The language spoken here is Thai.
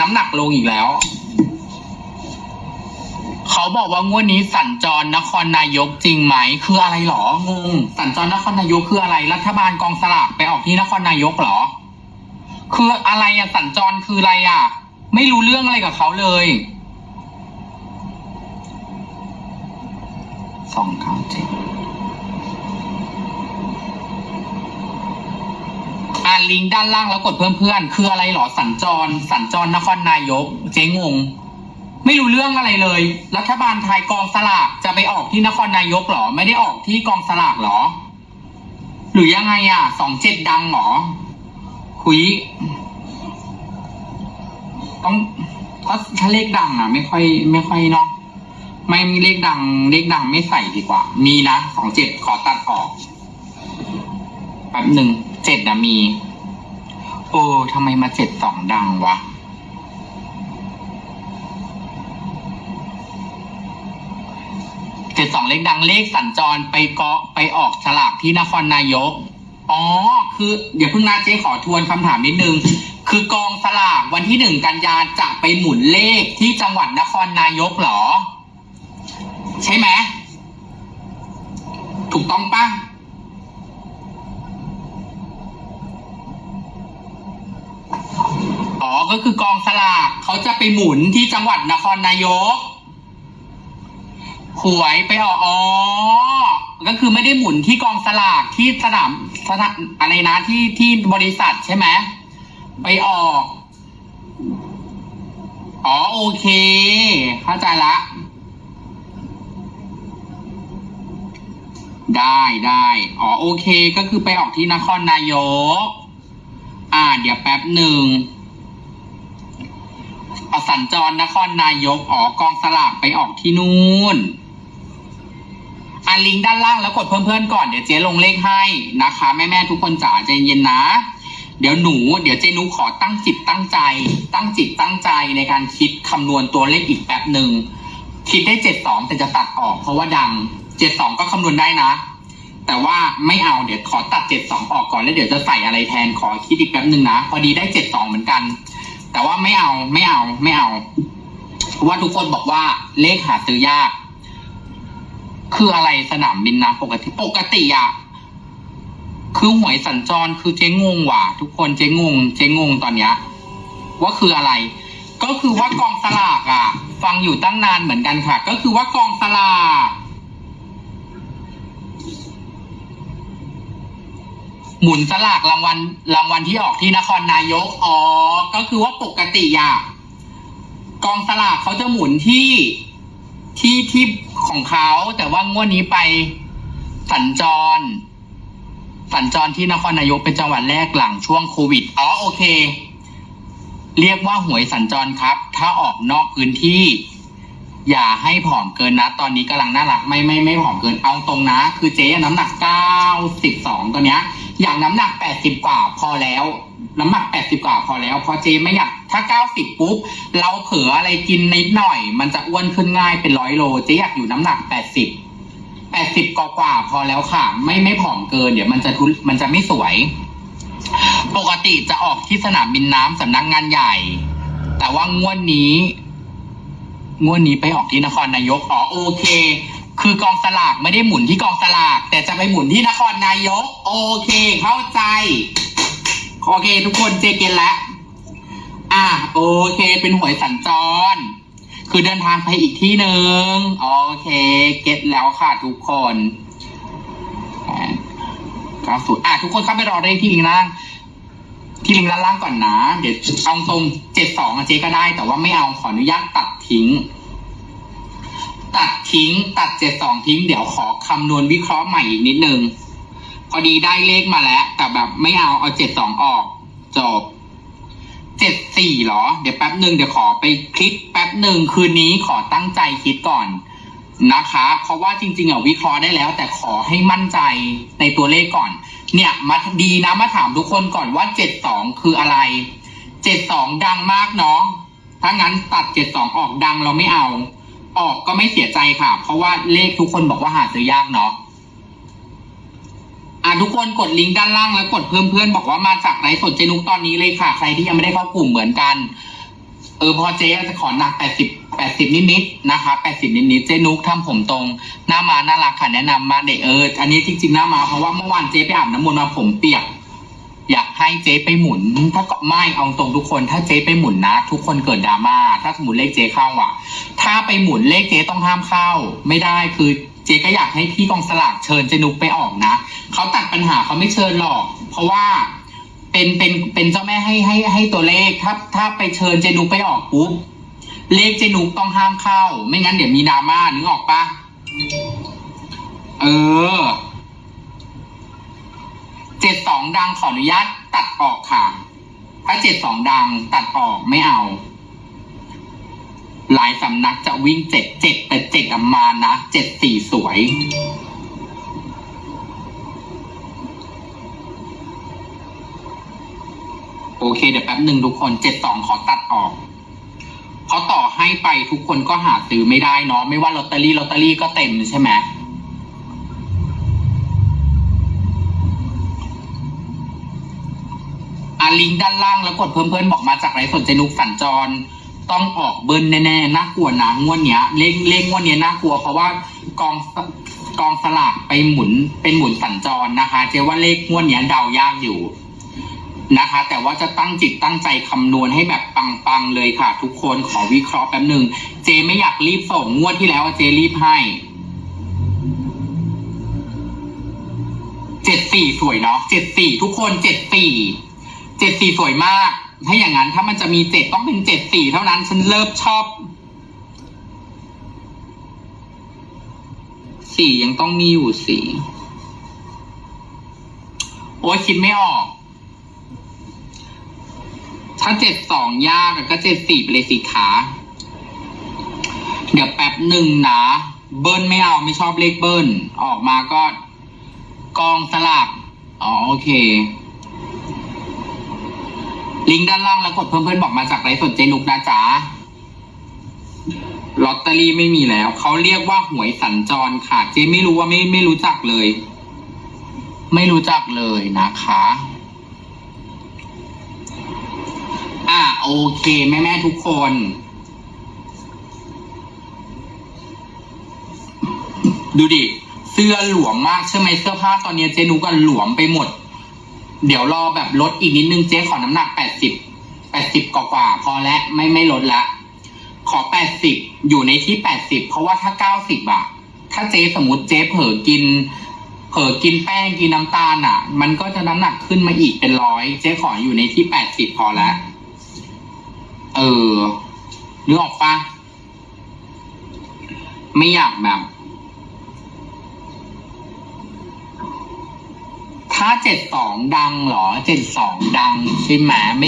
น้ำหนักลงอีกแล้ว เขาบอกว่างวดนี้สัญจรนครนายกจริงไหม คืออะไรหรองงสัญจรนครนายกคืออะไร รัฐบาลกองสลากไปออกที่นครนายกหรอ คืออะไรอะสัญจรคืออะไรอะไม่รู้เรื่องอะไรกับเขาเลยสองเก้าเจ็ดานลิงก์ด้านล่างแล้วกดเพิ่มเพื่อน คืออะไรหรอสัญจร สัญจรนครนายก เจ๊งง ไม่รู้เรื่องอะไรเลย รัฐบาลไทยกองสลากจะไปออกที่นครนายกหรอ ไม่ได้ออกที่กองสลากหรอ หรือยังไงอะสองเจ็ดดังหรอคุยต้องถ้าถ้าเลขดังอะ ไม่ค่อย ไม่ค่อยเนาะไม่มีเลขดัง เลขดังไม่ใส่ดีกว่า มีนะสองเจ็ดขอตัดออกแป๊บหนึ่ง เจ็ดนะมี โอ้ทำไมมาเจ็ดสองดังวะ เจ็ดสองเลขดังเลขสัญจรไปเกาะไปออกฉลากที่นครนายก อ๋อ คือ เดี๋ยวเพิ่งนาเจ๊ขอทวนคำถามนิดนึง คือกองสลากวันที่หนึ่งกันยาจะไปหมุนเลขที่จังหวัดนครนายกเหรอ ใช่ไหม ถูกต้องปะ อ๋อก็คือกองสลากเขาจะไปหมุนที่จังหวัดนครนายกหวยไปออกอ๋อก็คือไม่ได้หมุนที่กองสลากที่สนามสนามอะไรนะที่ที่บริษัทใช่ไหมไปออกอ๋อโอเค เข้าใจละ ได้ได้อ๋อโอเค ก็คือไปออกที่นครนายก อ่า เดี๋ยวแป๊บหนึ่ง อสัญจรนครนายกอ๋อกองสลากไปออกที่นู่นอ่านลิงก์ด้านล่างแล้วกดเพิ่มเพื่อนก่อนเดี๋ยวเจ๊ลงเลขให้นะคะแม่แม่ๆทุกคนจ๋าใจเย็นนะ เดี๋ยวหนู เดี๋ยวเจนุขอตั้งจิตตั้งใจ ตั้งจิตตั้งใจในการคิดคำนวณตัวเลขอีกแป๊บหนึ่งคิดได้เจ็ดสองแต่จะตัดออกเพราะว่าดังเจ็ดสองก็คำนวณได้นะ แต่ว่าไม่เอาเดี๋ยวขอตัดเจ็ดสองออกก่อนแล้วเดี๋ยวจะใส่อะไรแทนขอคิดอีกแป๊บหนึ่งนะพอดีได้เจ็ดสองเหมือนกัน แต่ว่าไม่เอาไม่เอาไม่เอา ว่าทุกคนบอกว่าเลขหาซื้อยาก คืออะไรสนามบินนะปกติปกติอะคือหวยสัญจรคือเจ๊งงว่ะทุกคนเจ๊งงเจ๊งงตอนเนี้ยว่าคืออะไร ก็คือว่ากองสลากอะฟังอยู่ตั้งนานเหมือนกันค่ะ ก็คือว่ากองสลาก หมุนสลากรางวัลรางวัลที่ออกที่นครนายก อ๋อ ก็คือว่าปกติอะกองสลากเขาจะหมุนที่ที่ที่ของเขาแต่ว่างวดนี้ไปสัญจร สัญจรที่นครนายกเป็นจังหวัดแรกหลังช่วงโควิด อ๋อโอเค เรียกว่าหวยสัญจรครับ ถ้าออกนอกพื้นที่ อย่าให้ผอมเกินนะ ตอนนี้กำลังน่ารักไม่ไม่ไม่ผอมเกินเอาตรงนะ คือเจ๊น้ำหนักเก้าสิบสองตัวเนี้ยอย่างน้ำหนักแปดสิบกว่าพอแล้ว น้ำหนักแปดสิบกว่าพอแล้วเพอเจ๊ไม่อยากถ้าเก้าสิบปุ๊บ เราเผลออะไรกินนิดหน่อย มันจะอ้วนขึ้นง่ายเป็นร้อยโลเจ๊อยากอยู่น้ำหนักแปดสิบแปดสิบกว่าพอแล้วค่ะ ไม่ไม่ผอมเกิน เดี๋ยวมันจะทุมันจะไม่สวย ปกติจะออกที่สนามบินน้ำสำนักงานใหญ่ แต่ว่างวดนี้ งวดนี้ไปออกที่นครนายกอ๋อโอเค คือกองสลากไม่ได้หมุนที่กองสลาก แต่จะไปหมุนที่นครนายก โอเค เข้าใจ โอเค ทุกคนเจเกนแล้วอะโอเค เป็นหวยสัญจร คือเดินทางไปอีกที่หนึ่งโอเค เก็ตแล้วค่ะทุกคนก้าศูนย์อะทุกคนเข้าไปรอได้ที่ลิงก์ล่าง ที่ลิงก์ด้านล่างก่อนนะ เดี๋ยวเอาตรงเจ็ดสองเจ๊ก็ได้ แต่ว่าไม่เอาขออนุญาตตัดทิ้ง ตัดทิ้ง ตัดเจ็ดสองทิ้ง เดี๋ยวขอคำนวณวิเคราะห์ใหม่อีกนิดนึง พอดีได้เลขมาแล้ว แต่แบบไม่เอาเอาเจ็ดสองออก จบเจ็ดสี่หรอ เดี๋ยวแป๊บหนึ่งเดี๋ยวขอไปคลิปแป๊บหนึ่งคืนนี้ขอตั้งใจคิดก่อนนะคะ เพราะว่าจริงๆอะวิเคราะห์ได้แล้ว แต่ขอให้มั่นใจในตัวเลขก่อน เนี่ยมาดีนะมาถามทุกคนก่อนว่าเจ็ดสองคืออะไรเจ็ดสองดังมากเนาะถ้างั้นตัดเจ็ดสองออกดังเราไม่เอา ออกก็ไม่เสียใจค่ะ เพราะว่าเลขทุกคนบอกว่าหาซื้อยากเนาะอะทุกคนกดลิงก์ด้านล่างแล้วกดเพิ่มเพื่อนบอกว่ามาจากไลฟ์สดเจนุกตอนนี้เลยค่ะ ใครที่ยังไม่ได้เข้ากลุ่มเหมือนกัน เออพอเจ๊จะขอหนักแปดสิบแปดสิบนิดๆนะคะแปดสิบนิดๆเจนุกทำผมตรง หน้ามาน่ารักค่ะแนะนำมาเด็กเอออันนี้จริงๆหน้ามาเพราะว่าเมื่อวานเจ๊ไปอาบน้ำมนต์มาผมเปียก อยากให้เจ๊ไปหมุน ถ้าก็ไม่เอาตรงทุกคน ถ้าเจ๊ไปหมุนนะ ทุกคนเกิดดราม่าถ้าสมมติเลขเจ๊เข้าอะ ถ้าไปหมุนเลขเจ๊ต้องห้ามเข้า ไม่ได้คือเจ๊ก็อยากให้พี่กองสลากเชิญเจนุกไปออกนะเขาตัดปัญหาเขาไม่เชิญหรอก เพราะว่าเป็นเป็นเป็นเจ้าแม่ให้ให้ให้ตัวเลขถ้าถ้าไปเชิญเจนุกไปออกปุ๊บเลขเจนุกต้องห้ามเข้า ไม่งั้นเดี๋ยวมีดราม่านึกออกปะเออ องดังขออนุญาตตัดออกค่ะ ถ้าเจ็ดสองดังตัดออกไม่เอา หลายสำนักจะวิ่งเจ็ดเจ็ดแต่เจ็ดอมานะเจ็ดสี่สวยโอเคเดี๋ยวแป๊บหนึ่งทุกคนเจ็ดสองขอตัดออกเพราะต่อให้ไปทุกคนก็หาซื้อไม่ได้เนาะไม่ว่าลอตเตอรี่ลอตเตอรี่ก็เต็มใช่ไหม อาลิงก์ด้านล่างแล้วกดเพิ่มเพิ่มบอกมาจากไรสนเจนุกสัญจร ต้องออกเบิ้ลแน่ๆน่ากลัวนะงวดเนี้ยเลขเลขงวดเนี้ยน่ากลัวเพราะว่ากองกองสลากไปหมุนเป็นหมุนสัญจรนะคะ เจ๊ว่าเลขงวดเนี้ยเดายากอยู่นะคะ แต่ว่าจะตั้งจิตตั้งใจคำนวณให้แบบปังๆเลยค่ะ ทุกคนขอวิเคราะห์แป๊บหนึ่งเจไม่อยากรีบส่งงวดที่แล้วเจรีบให้เจ็ดสี่สวยเนาะเจ็ดสี่ทุกคนเจ็ดสี่ เจ็ดสี่สวยมาก ถ้าอย่างนั้นถ้ามันจะมีเจ็ดต้องเป็นเจ็ดสี่เท่านั้น ฉันเริ่มชอบสี่ยังต้องมีอยู่สี่โอ้ยคิดไม่ออก ถ้าเจ็ดสองยากก็เจ็ดสี่ไปเลยสิคะเดี๋ยวแป๊บหนึ่งนะเบิ้ลไม่เอาไม่ชอบเลขเบิ้ลออกมาก็กองสลากอ๋อโอเค ลิงก์ด้านล่างแล้วกดเพิ่มเพื่อนบอกมาจากไรสดเจนุกนะจ๊ะลอตเตอรี่ไม่มีแล้ว เขาเรียกว่าหวยสัญจรค่ะ เจไม่รู้ว่าไม่ไม่รู้จักเลย ไม่รู้จักเลยนะคะ อะโอเคแม่แม่ทุกคน ดูดิ เสื้อหลวมมากใช่ไหมเสื้อผ้าตอนนี้เจนุกันหลวมไปหมด เดี๋ยวรอแบบลดอีกนิดนึงเจ๊ขอน้ำหนักแปดสิบแปดสิบกว่าๆพอแล้วไม่ไม่ลดละ ขอแปดสิบอยู่ในที่แปดสิบเพราะว่าถ้าเก้าสิบอะถ้าเจ๊สมมติเจ๊เผลอกิน เผลอกินแป้งกินน้ำตาลอะมันก็จะน้ำหนักขึ้นมาอีกเป็นร้อยเจ๊ขออยู่ในที่แปดสิบพอแล้วเออนึกออกปะไม่อยากแบบ ถ้าเจ็ดสองดังเหรอเจ็ดสองดังใช่ไหมไม่